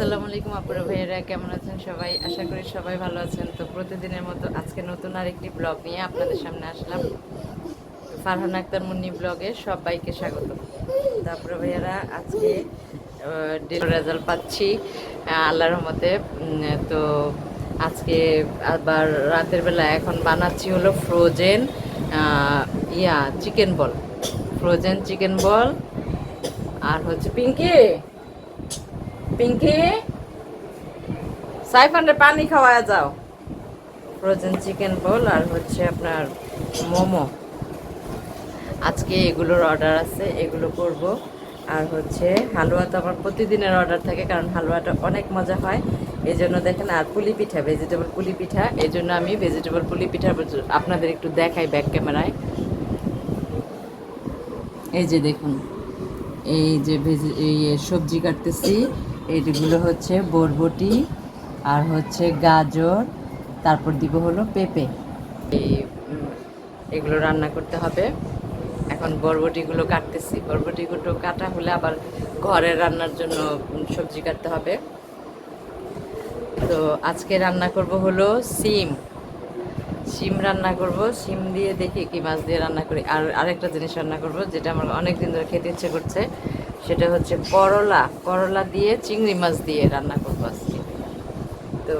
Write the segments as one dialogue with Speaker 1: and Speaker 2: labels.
Speaker 1: আসসালামু আলাইকুম আপুরা ভাইয়েরা, কেমন আছেন সবাই? আশা করি সবাই ভালো আছেন। তো প্রতিদিনের মতো আজকে নতুন আরেকটি ব্লগ নিয়ে আপনাদের সামনে আসলাম। ফারহান আক্তার মুন্নি ব্লগে সবাইকে স্বাগত। তারপরে ভাইয়েরা, আজকে রেজাল্ট পাচ্ছি আল্লাহর রহমতে। তো আজকে আবার রাতের বেলা এখন বানাচ্ছি হলো ফ্রোজেন ইয়া chicken ball frozen chicken ball আর হচ্ছে পিঙ্কি পিঙ্কি? সাইফান্ডে পানি খাওয়া যাও। ফ্রোজেন চিকেন বল আর হচ্ছে আপনার মোমো। আজকে এগুলোর অর্ডার আছে, এগুলো করব। আর হচ্ছে হালুয়া তো আমার প্রতিদিনের অর্ডার থাকে, কারণ হালুয়াটা অনেক মজা হয়। এই জন্য দেখেন, আর পুলি পিঠা ভেজিটেবল পুলি পিঠা। এই জন্য আমি ভেজিটেবল পুলি পিঠা আপনাদের একটু দেখাই ব্যাক ক্যামেরায় এই যে দেখুন, এই যে ভেজি এই সবজি কাটতেছি। এইগুলো হচ্ছে বরবটি আর হচ্ছে গাজর, তারপর দিব হলো পেঁপে। এই এগুলো রান্না করতে হবে। এখন বরবটিগুলো কাটতেছি। বরবটিগুলো কাটা হলে আবার ঘরে রান্নার জন্য সবজি কাটতে হবে। তো আজকে রান্না করব হলো সিম। সিম রান্না করব। সিম দিয়ে দেখি কি মাছ দিয়ে রান্না করি। আর আরেকটা জিনিস রান্না করব, যেটা আমার অনেক দিন ধরে খেতে ইচ্ছে করছে। সেটা হচ্ছে করলা। করলা দিয়ে চিংড়ি মাছ দিয়ে রান্না করব আজকে। তো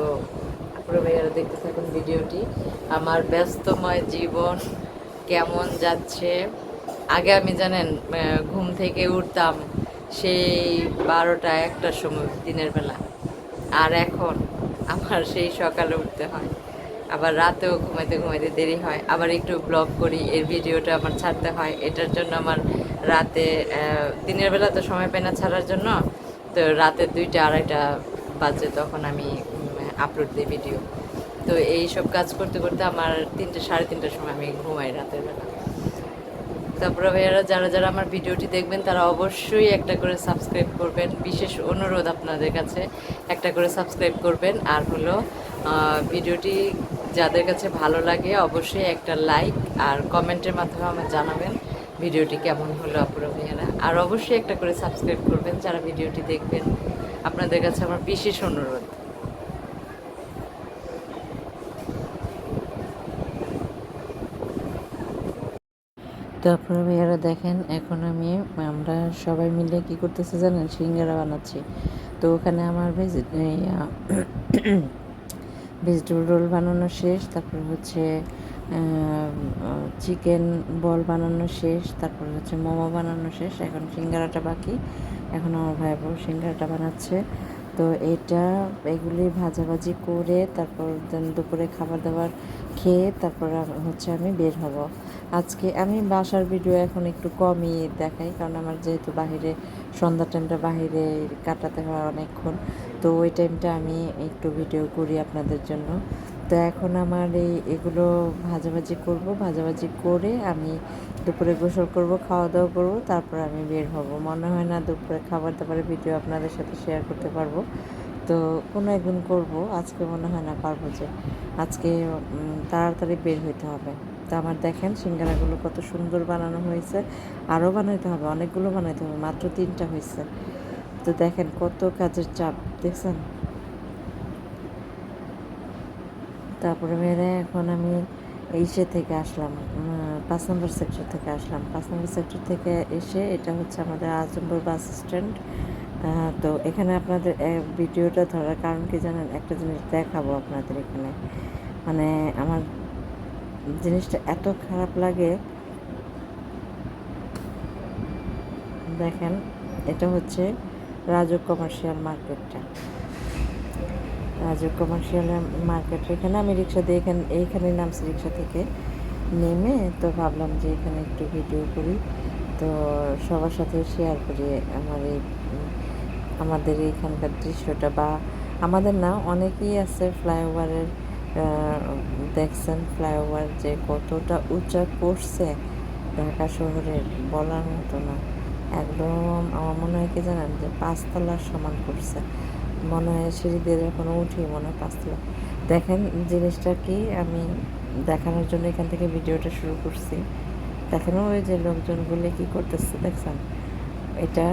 Speaker 1: আপনারা ভাইয়ারা দেখতে থাকুন ভিডিওটি। আমার ব্যস্তময় জীবন কেমন যাচ্ছে? আগে আমি জানেন ঘুম থেকে উঠতাম সেই বারোটা একটার সময়, দিনের বেলা। আর এখন আমার সেই সকালে উঠতে হয়। আবার রাতেও ঘুমাইতে ঘুমাইতে দেরি হয়। আবার একটু ব্লগ করি, এর ভিডিওটা আমার ছাড়তে হয়। এটার জন্য আমার রাতে দিনের বেলা তো সময় পাই না ছাড়ার জন্য, তো রাতে দুইটা আড়াইটা বাজে তখন আমি আপলোড দিই ভিডিও তো এই সব কাজ করতে করতে আমার তিনটে, সাড়ে তিনটার সময় আমি ঘুমাই রাতের বেলা। তারপরে ভাইয়ারা, যারা যারা আমার ভিডিওটি দেখবেন, তারা অবশ্যই একটা করে সাবস্ক্রাইব করবেন। বিশেষ অনুরোধ আপনাদের কাছে, একটা করে সাবস্ক্রাইব করবেন। আর হলো ভিডিওটি যাদের কাছে ভালো লাগে অবশ্যই একটা লাইক আর কমেন্টের মাধ্যমে আমার জানাবেন ভিডিওটি কেমন হলো আপুরা ভাইয়ারা। আর অবশ্যই একটা করে সাবস্ক্রাইব করবেন যারা ভিডিওটি দেখবেন। আপনাদের কাছে আমার বিশেষ অনুরোধ। তো আপনারা ভাইয়ারা দেখেন, এখন আমি, আমরা সবাই মিলে কি করতেছি জানেন? সিঙ্গারা বানাচ্ছি। তো ওখানে আমার ভেজি ভেজিটেবল রোল বানানো শেষ, তারপর হচ্ছে চিকেন বল বানানো শেষ, তারপর হচ্ছে মোমো বানানো শেষ, এখন সিঙ্গারাটা বাকি, এখন আমার ভাই বোন সিঙ্গারাটা বানাচ্ছে। তো এটা, এগুলি ভাজাভাজি করে, তারপর দুপুরে খাবার দাবার খেয়ে, তারপর হচ্ছে আমি বের হব। আজকে আমি বাসার ভিডিও এখন একটু কমই দেখাই, কারণ আমার যেহেতু বাহিরে সন্ধ্যা টাইমটা বাহিরে কাটাতে হয় অনেকক্ষণ। তো ওই টাইমটা আমি একটু ভিডিও করি আপনাদের জন্য। তো এখন আমার এই এগুলো ভাজাভাজি করব। ভাজাভাজি করে আমি দুপুরে গোসল করব খাওয়া দাওয়া করব, তারপর আমি বের হব। মনে হয় না দুপুরে খাবার দাবারের ভিডিও আপনাদের সাথে শেয়ার করতে পারব। তো কোনো একদিন করব, আজকে মনে হয় না পারব যে, আজকে তাড়াতাড়ি বের হইতে হবে। তো আমার দেখেন সিঙ্গারাগুলো কত সুন্দর বানানো হয়েছে আরও বানাইতে হবে, অনেকগুলো বানাইতে হবে, মাত্র তিনটা হয়েছে। তো দেখেন কত কাজের চাপ, দেখছেন? তারপরে মেরে এখন আমি ইসে থেকে আসলাম পাঁচ নম্বর সেক্টর থেকে আসলাম। পাঁচ নম্বর সেক্টর থেকে এসে এটা হচ্ছে আমাদের আজম্বর বাস স্ট্যান্ড। তো এখানে আপনাদের ভিডিওটা ধরার কারণ কি জানেন? একটা জিনিস দেখাবো আপনাদের এখানে। মানে আমার জিনিসটা এত খারাপ লাগে। দেখেন, এটা হচ্ছে রাজু কমার্শিয়াল মার্কেটটা রাজু কমার্শিয়াল মার্কেট এখানে আমি রিক্সা দিয়ে এখানে এইখানে নামছি রিক্সা থেকে। নেমে তো ভাবলাম যে এখানে একটু ভিডিও করি। তো সবার সাথে শেয়ার করি আমার এই আমাদের এইখানকার দৃশ্যটা বা আমাদের না অনেকেই আছে ফ্লাইওভারের দেখছেন ফ্লাইওভার যে কতটা উঁচা করছে ঢাকা শহরের বলার মতো না। একদম আমার মনে হয় কি জানেন যে পাঁচতলার সমান করছে। মনে হয় সিঁড়ি দিয়ে যখন উঠি মনে হয় পাঁচতলা। দেখেন জিনিসটা কি, আমি দেখানোর জন্য এখান থেকে ভিডিওটা শুরু করছি। দেখেন ওই যে লোকজনগুলো কি করতেছে দেখছেন? এটা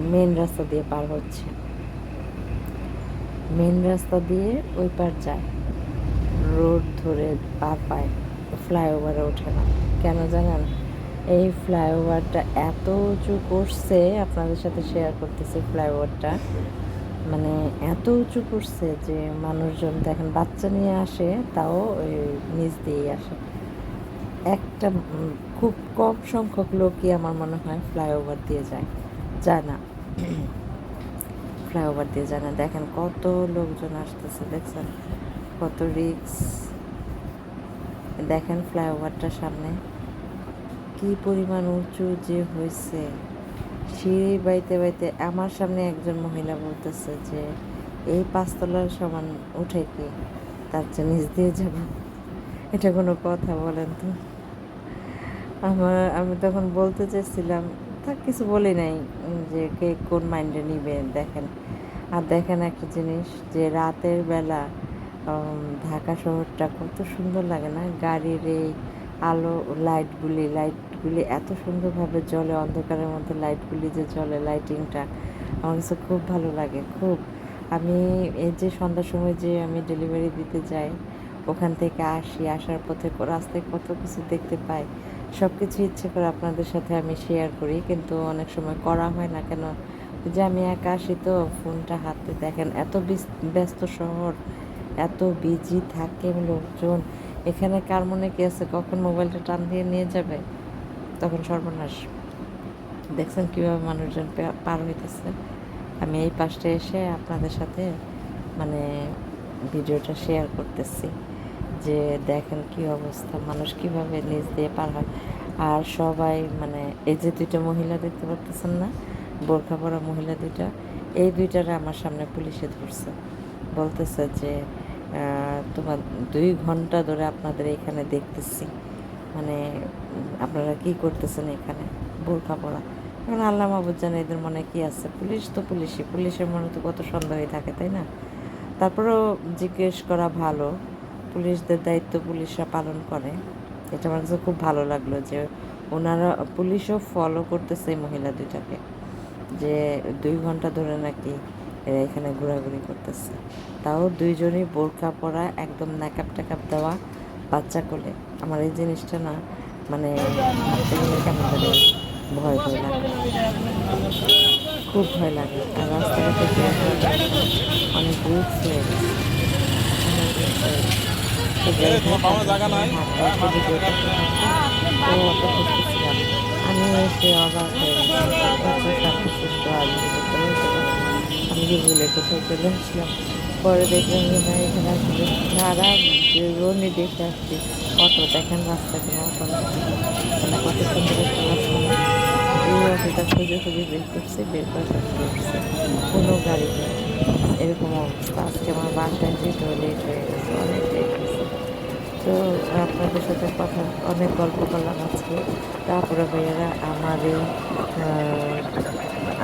Speaker 1: মেন রাস্তা দিয়ে পার হচ্ছে। মেন রাস্তা দিয়ে ওই পার যায়। রোড ধরে পার পায়। ফ্লাইওভারে ওঠে না। কেন জানেন? এই ফ্লাইওভারটা এত উঁচু করছে, আপনাদের সাথে শেয়ার করতেছি ফ্লাইওভারটা। মানে এত উঁচু করছে যে মানুষজন দেখেন বাচ্চা নিয়ে আসে, তাও ওই নিচ দিয়েই আসে। একটা খুব কম সংখ্যক লোকই আমার মনে হয় ফ্লাইওভার দিয়ে যায়। যায় না ফ্লাইওভার দিয়ে জানা। দেখেন কত লোকজন আসতেছে, দেখছেন? কত রিক্স দেখেন ফ্লাইওভারটার সামনে। কি পরিমাণ উঁচু যে হয়েছে সিঁড়ি বাইতে বাইতে আমার সামনে একজন মহিলা বলতেছে যে, এই পাঁচতলার সমান উঠে কি? তার চেয়ে নিচ দিয়ে যাব। এটা কোনো কথা বলেন তো? আমার, আমি তখন বলতে চাইছিলাম তা কিছু বলি নাই যে কে কোন মাইন্ডে নিবে, দেখেন। আর দেখেন একটা জিনিস, যে রাতের বেলা ঢাকা শহরটা কত সুন্দর লাগে না? গাড়ির এই আলো লাইটগুলি লাইটগুলি এত সুন্দরভাবে জ্বলে, অন্ধকারের মধ্যে লাইটগুলি যে জ্বলে লাইটিংটা আমার কাছে খুব ভালো লাগে, খুব। আমি এই যে সন্ধ্যার সময় যে আমি ডেলিভারি দিতে যাই, ওখান থেকে আসি, আসার পথে রাস্তায় কত কিছু দেখতে পাই। সব কিছু ইচ্ছে করে আপনাদের সাথে আমি শেয়ার করি, কিন্তু অনেক সময় করা হয় না কেন? যে আমি একা আসি তো, ফোনটা হাতে দেখেন, এত ব্যস্ত শহর, এত বিজি থাকে লোকজন, এখানে কার মনে কি আছে? কখন মোবাইলটা টান দিয়ে নিয়ে যাবে? তখন সর্বনাশ। দেখছেন কীভাবে মানুষজন পার হইতেছে? আমি এই পাশটা এসে আপনাদের সাথে মানে ভিডিওটা শেয়ার করতেছি। যে দেখেন কি অবস্থা, মানুষ কীভাবে নিজ দিয়ে পার হয়। আর সবাই মানে এই যে দুইটা মহিলা দেখতে পারতেছেন না, বোরখা পরা মহিলা দুইটা, এই দুইটারে আমার সামনে পুলিশে ধরছে। বলতেছে যে তোমার দুই ঘণ্টা ধরে আপনাদের এখানে দেখতেছি। মানে আপনারা কি করতেছেন এখানে? বোরখা পরা। এখন আল্লাহ মাহবুদ জানে এদের মনে কি আছে। পুলিশ তো পুলিশই, পুলিশের মনে তো কত সন্দেহই থাকে, তাই না? তারপরেও জিজ্ঞেস করা ভালো। পুলিশদের দায়িত্ব পুলিশরা পালন করে। এটা আমার কাছে খুব ভালো লাগল যে ওনারা, পুলিশও ফলো করতেছে এই মহিলা দুইটাকে, যে দুই ঘণ্টা ধরে নাকি এরা এখানে ঘোরাঘুরি করতেছে। তাও দুইজনই বোরকা পরা, একদম ন্যাকাপ ট্যাকাপ দেওয়া বাচ্চা কোলে। আমার এই জিনিসটা না মানে কেমন ভয় ভয় লাগে। খুব ভয় লাগে। আর রাস্তাঘাটে অনেক রিক্স হয়ে গেছে। আমি এসে অবাক হয়ে আমি ভুলে কোথাও চলে আসলাম পরে দেখলাম যে না এখানে আসলে সারা জীবনই দেখে আসছি অটো দেখেন রাস্তা কোনো অটো মানে কত সুন্দর একটা অটোটা খুঁজে খুঁজে বের করছে বের করে তারপরে কোনো গাড়ি নেই এরকম অবস্থা। আজকে আমার বাসায় যেতে লেট হয়ে গেছে, অনেক লেট তো আপনাদের সাথে কথা, অনেক গল্প করলাম আজকে। তারপরে ভাইয়ারা, আমার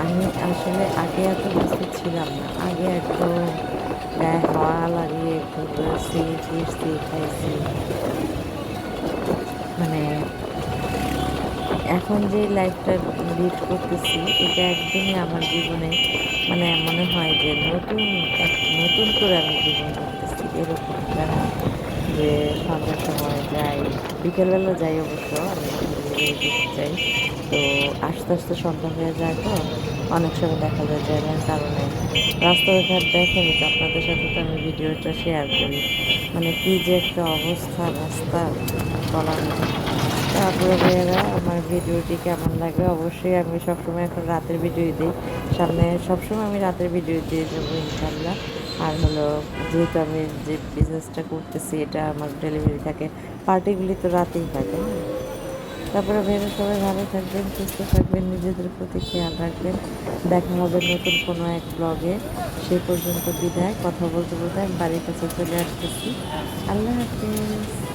Speaker 1: আমি আসলে আগে এত ব্যস্ত ছিলাম না। আগে একদম গায়ে হাওয়া লাগিয়ে ঘুরতেছি ফিরছি খাইছি। মানে এখন যে লাইফটা লিড করতেছি, এটা একদমই আমার জীবনে মানে মনে হয় যে নতুন, এক নতুন করে আমি জীবন করতেছি এরকম যে সন্ধ্যার সময় যাই, বিকেলবেলা যাই অবশ্য, আমি চাই। তো আস্তে আস্তে সন্ধ্যা হয়ে যায় তো, অনেক সময় দেখা যায় জ্যামের কারণে। রাস্তাঘাট দেখেনি তো আপনাদের সাথে তো আমি ভিডিওটা শেয়ার করি। মানে কী যে একটা অবস্থা, রাস্তা বলার না। তারপরে ভাইয়েরা, আমার ভিডিওটি কেমন লাগে? অবশ্যই আমি সবসময় এখন রাতের ভিডিও দিই। সামনে সবসময় আমি রাতের ভিডিও দিয়ে যাব ইনশাল্লাহ আর হলো যেহেতু আমি যে বিজনেসটা করতেছি, এটা আমার ডেলিভারি থাকে পার্টিগুলি তো রাতেই থাকে তারপরে ভেবে সবাই ভালো থাকবেন, সুস্থ থাকবেন, নিজেদের প্রতি খেয়াল রাখবেন। দেখা হবে নতুন কোনো এক ব্লগে সে পর্যন্ত বিদায়। কথা বলতে বলতে আমি বাড়ির কাছে চলে আসতেছি। আল্লাহ হাফিজ।